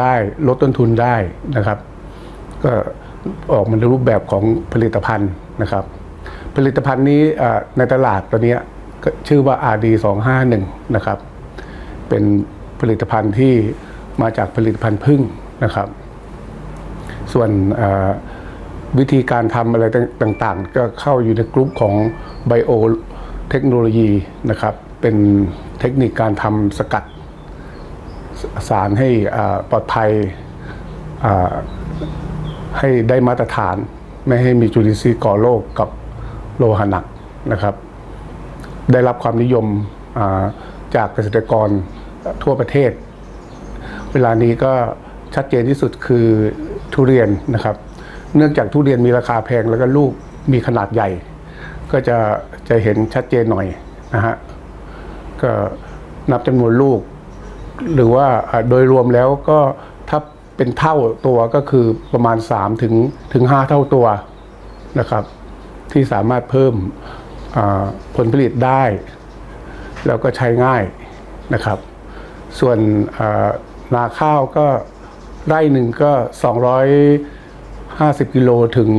ได้ลดต้นทุนได้นะครับ ก็ออกมาในรูปแบบของผลิตภัณฑ์นะครับ ผลิตภัณฑ์นี้ในตลาดตัวนี้ชื่อว่า RD 251 นะครับ เป็นผลิตภัณฑ์ที่มาจากผลิตภัณฑ์พึ่งนะครับ ส่วนวิธีการทำอะไรต่างๆ ก็เข้าอยู่ในกลุ่มของไบโอเทคโนโลยีนะครับ เป็นเทคนิคการทำสกัด สารให้ปลอดภัยให้ได้มาตรฐาน ไม่ให้มีจุลินทรีย์ก่อโรคกับโลหะหนักนะครับ ได้รับความนิยมจากเกษตรกรทั่วประเทศ เวลานี้ก็ชัดเจนที่สุดคือทุเรียนนะครับ เนื่องจากทุเรียนมีราคาแพงแล้วก็ลูกมีขนาดใหญ่ ก็จะจะเห็นชัดเจนหน่อยนะฮะก็นับจำนวนลูก หรือว่าโดยรวมแล้วก็ถ้าเป็นเท่าตัวก็คือประมาณ3ถึงถึง5เท่าตัวนะครับ ที่สามารถเพิ่มผลผลิตได้ แล้วก็ใช้ง่ายนะครับ ส่วนนาข้าวก็ไร่หนึ่งก็ 250 กิโลถึง